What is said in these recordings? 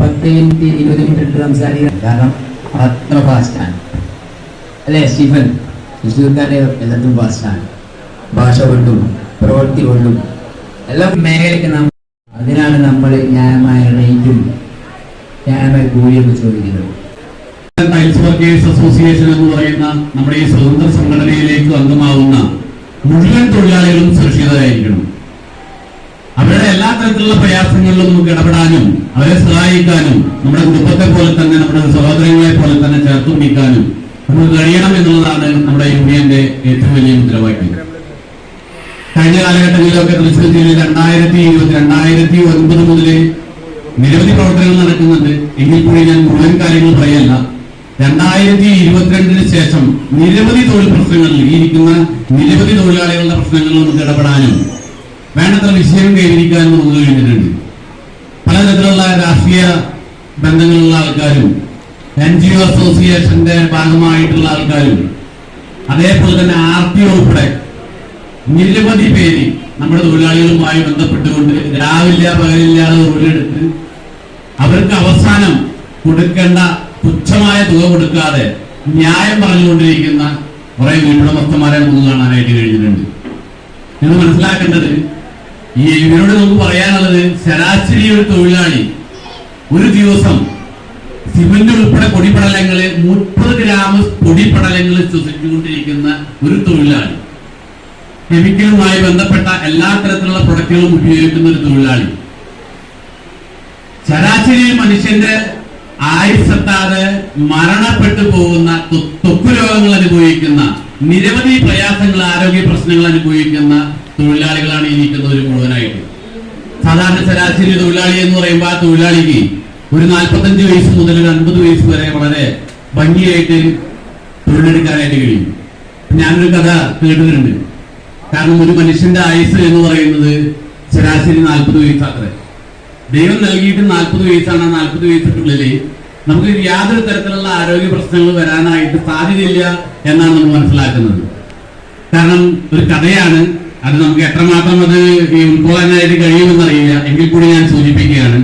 പത്ത് മിനിറ്റ് ഇരുപത് മിനിറ്റ് ഇട്ട് സംസാരിക്കാം കാരണം അത്ര ഫാസ്റ്റാണ് അല്ലേ സ്റ്റീഫൻ? തൃശ്ശൂർക്കാരുടെ എല്ലാത്തും ഫാസ്റ്റാണ് ഭാഷ കൊണ്ടും പ്രവൃത്തി കൊണ്ടും എല്ലാ മേഖലയ്ക്ക് നാം അതിനാണ് നമ്മൾ ന്യായമായ റേറ്റും ന്യായമായ കൂലിയൊക്കെ ചോദിക്കുന്നത്. ടൈൽസ് വർക്കേഴ്സ് അസോസിയേഷൻ എന്ന് പറയുന്ന നമ്മുടെ ഈ സ്വതന്ത്ര സംഘടനയിലേക്ക് അംഗമാവുന്ന മുഴുവൻ തൊഴിലാളികളും സുരക്ഷിതരായിരിക്കണം. തരത്തിലുള്ള പ്രയാസങ്ങളിലും നമുക്ക് ഇടപെടാനും അവരെ സഹായിക്കാനും നമ്മുടെ കുടുംബത്തെ പോലെ തന്നെ നമ്മുടെ സഹോദരങ്ങളെ പോലെ തന്നെ ചേർത്ത് പിടിക്കാനും നമുക്ക് കഴിയണം എന്നുള്ളതാണ് നമ്മുടെ യൂണിയന്റെ ഏറ്റവും വലിയ മുദ്രാവാക്യം കഴിഞ്ഞ കാലഘട്ടങ്ങളിലൊക്കെ തൃശ്ശൂർ ജില്ലയിൽ രണ്ടായിരത്തി ഇരുപത്തി രണ്ടായിരത്തി ഒൻപത് മുതൽ നിരവധി പ്രവർത്തനങ്ങൾ നടക്കുന്നുണ്ട്. എങ്കിൽ കൂടി ഞാൻ മുഴുവൻ കാര്യങ്ങൾ പറയല്ല. രണ്ടായിരത്തി ഇരുപത്തിരണ്ടിന് ശേഷം നിരവധി തൊഴിൽ പ്രശ്നങ്ങളിൽ ഇരിക്കുന്ന നിരവധി തൊഴിലാളികളുടെ പ്രശ്നങ്ങളിൽ നമുക്ക് ഇടപെടാനും വേണ്ടത്ര വിഷയം കൈവരിക്കാനും നമുക്ക് കഴിഞ്ഞിട്ടുണ്ട്. പലതരത്തിലുള്ള രാഷ്ട്രീയ ബന്ധങ്ങളുള്ള ആൾക്കാരും എൻ ജി ഒ അസോസിയേഷന്റെ ഭാഗമായിട്ടുള്ള ആൾക്കാരും അതേപോലെ തന്നെ ആർ ടി ഒ ഉൾപ്പെടെ നിരവധി പേര് നമ്മുടെ തൊഴിലാളികളുമായി ബന്ധപ്പെട്ടുകൊണ്ട് രാവില്ല പകലില്ലാതെ തൊഴിലെടുത്ത് അവർക്ക് അവസാനം കൊടുക്കേണ്ട തുച്ഛമായ തുക കൊടുക്കാതെ ന്യായം പറഞ്ഞുകൊണ്ടിരിക്കുന്ന കുറെ വീട്ടുടമസ്ഥന്മാരെ നമുക്ക് കാണാനായിട്ട് കഴിഞ്ഞിട്ടുണ്ട്. നിങ്ങൾ മനസ്സിലാക്കേണ്ടത് ഈ ഇവരോട് നമുക്ക് പറയാനുള്ളത് ശരാശരി ഒരു തൊഴിലാളി ഒരു ദിവസം സിമന്റ് ഉൾപ്പെടെ പൊടിപടലങ്ങളെ മുപ്പത് ഗ്രാം പൊടിപടലങ്ങൾ ശ്വസിച്ചുകൊണ്ടിരിക്കുന്ന ഒരു തൊഴിലാളി. കെമിക്കലുമായി ബന്ധപ്പെട്ട എല്ലാ തരത്തിലുള്ള പ്രൊഡക്റ്റുകളും ഉപയോഗിക്കുന്ന ഒരു തൊഴിലാളി. ശരാശരി മനുഷ്യന്റെ ആയുസെത്താതെ മരണപ്പെട്ടു പോകുന്ന തൊക്കു രോഗങ്ങൾ അനുഭവിക്കുന്ന നിരവധി പ്രയാസങ്ങൾ ആരോഗ്യ പ്രശ്നങ്ങൾ അനുഭവിക്കുന്ന തൊഴിലാളികളാണ് ഈ നിൽക്കുന്നവർ മുഴുവനായിട്ട്. സാധാരണ ശരാശരി തൊഴിലാളി എന്ന് പറയുമ്പോൾ ആ തൊഴിലാളിക്ക് ഒരു നാൽപ്പത്തഞ്ച് വയസ്സ് മുതൽ ഒരു അൻപത് വയസ്സ് വരെ വളരെ ഭംഗിയായിട്ട് തൊഴിലെടുക്കാനായിട്ട് കഴിയും. ഞാനൊരു കഥ കേട്ടിട്ടുണ്ട്. കാരണം ഒരു മനുഷ്യന്റെ ആയുസ് എന്ന് പറയുന്നത് ശരാശരി നാൽപ്പത് വയസ്സാത്രേ. ദൈവം നൽകിയിട്ട് നാൽപ്പത് വയസ്സാണ് ആ നാൽപ്പത് വയസ്സിനുള്ളിൽ നമുക്ക് യാതൊരു തരത്തിലുള്ള ആരോഗ്യ പ്രശ്നങ്ങൾ വരാനായിട്ട് സാധ്യതയില്ല എന്നാണ് നമ്മൾ മനസ്സിലാക്കുന്നത്. കാരണം ഒരു കഥയാണ് അത് നമുക്ക് എത്രമാത്രം അത് ഉൾക്കൊള്ളാനായിട്ട് കഴിയുമെന്നറിയില്ല. എങ്കിൽ കൂടി ഞാൻ സൂചിപ്പിക്കുകയാണ്.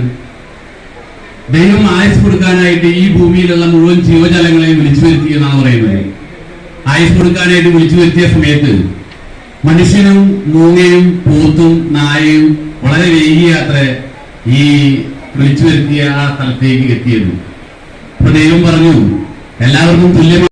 ദൈവം ആയുസ് കൊടുക്കാനായിട്ട് ഈ ഭൂമിയിലുള്ള മുഴുവൻ ജീവജാലങ്ങളെയും വിളിച്ചു വരുത്തി എന്നാണ് പറയുന്നത്. ആയുസ് കൊടുക്കാനായിട്ട് വിളിച്ചു വരുത്തിയ സമയത്ത് മനുഷ്യനും മൂങ്ങയും പോത്തും നായയും വളരെ വേഗിയാത്ര ഈ വിളിച്ചു വരുത്തിയ ആ സ്ഥലത്തേക്ക് എത്തിയത്. അപ്പൊ ദൈവം പറഞ്ഞു എല്ലാവർക്കും തുല്യമായി